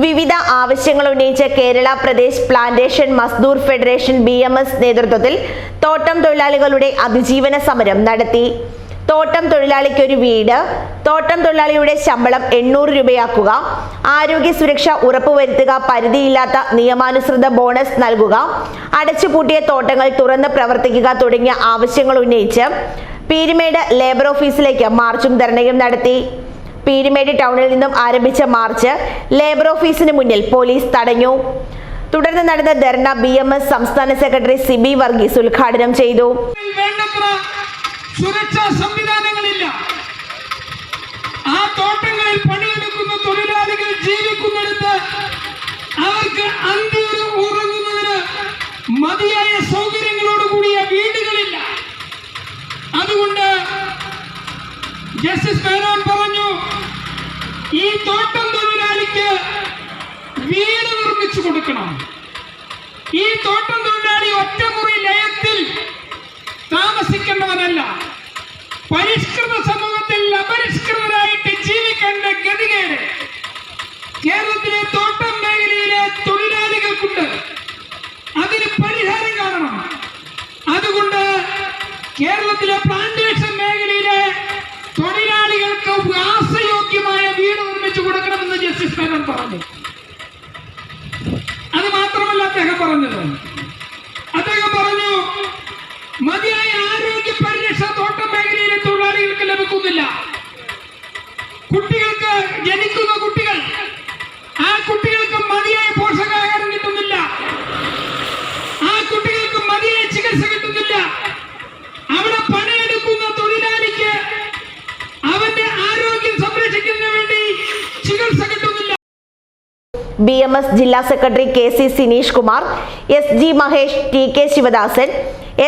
വിവിധ ആവശ്യങ്ങൾ ഉന്നയിച്ച Kerala Pradesh plantation Mazdoor federation B M S നേതൃത്വത്തിൽ തോട്ടം തൊഴിലാളികളുടെ അതിജീവന സമരം നടത്തി. തോട്ടം തൊഴിലാളിക്ക് ഒരു വീട് തോട്ടം തൊഴിലാളിയുടെ ശമ്പളം എണ്ണൂറ് രൂപയാക്കുക ആരോഗ്യ സുരക്ഷ ഉറപ്പുവരുത്തുക പരിധിയില്ലാത്ത നിയമാനുസൃത ബോണസ് നൽകുക അടച്ചുപൂട്ടിയ തോട്ടങ്ങൾ തുറന്ന് പ്രവർത്തിക്കുക തുടങ്ങിയ ആവശ്യങ്ങൾ ഉന്നയിച്ച് പീരുമേട് ലേബർ ഓഫീസിലേക്ക് മാർച്ചും ധർണയും നടത്തി. പീരിമേട് ടൗണിൽ നിന്നും ആരംഭിച്ച മാർച്ച് ലേബർ ഓഫീസിന് മുന്നിൽ പോലീസ് തടഞ്ഞു. തുടർന്ന് നടന്ന ധർണ ബി എം എസ് സംസ്ഥാന സെക്രട്ടറി സിബി വർഗീസ് ഉദ്ഘാടനം ചെയ്തു. സുരക്ഷാ സംവിധാനങ്ങളില്ല. ആ തോട്ടങ്ങളിൽ പണിയെടുക്കുന്ന തൊഴിലാളികൾ ജീവിക്കുന്നിടത്ത് മതിയായ വീടുകളില്ല. അതുകൊണ്ട് ജസ്റ്റിസ് മേനോൻ പറഞ്ഞു ഈ തോട്ടം തൊഴിലാളിക്ക് വീട് നിർമ്മിച്ചു കൊടുക്കണം. ഈ തോട്ടം തൊഴിലാളി ഒറ്റമുറി ലയത്തിൽ താമസിക്കേണ്ടവനല്ല. പരിഷ്കൃത സമൂഹത്തിൽ അപരിഷ്കൃതരായിട്ട് ജീവിക്കേണ്ട ഗതികേട് കേരളത്തിലെ തോട്ടം മേഖലയിലെ തൊഴിലാളികൾക്കുണ്ട്. അതിന് പരിഹാരം കാണണം. അതുകൊണ്ട് കേരളത്തിലെ പ്ലാന്റേഷൻ പറഞ്ഞു. അത് മാത്രമല്ല അദ്ദേഹം പറഞ്ഞത്. അദ്ദേഹം പറഞ്ഞു മതിയായ ആരോഗ്യ പരിരക്ഷ തോട്ടം മേഖലയിലെ തൊഴിലാളികൾക്ക് ലഭിക്കുന്നില്ല. കുട്ടികൾക്ക് ജനിക്കുന്ന ബി എം എസ് ജില്ലാ secretary K C Sineesh Kumar S G Mahesh T K Sivadasan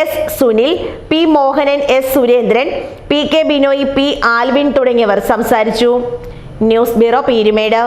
S Sunil P Mohanan S Surendran P K Binoy P Alvin തുടങ്ങിയവർ സംസാരിച്ചു. News bureau Peermade.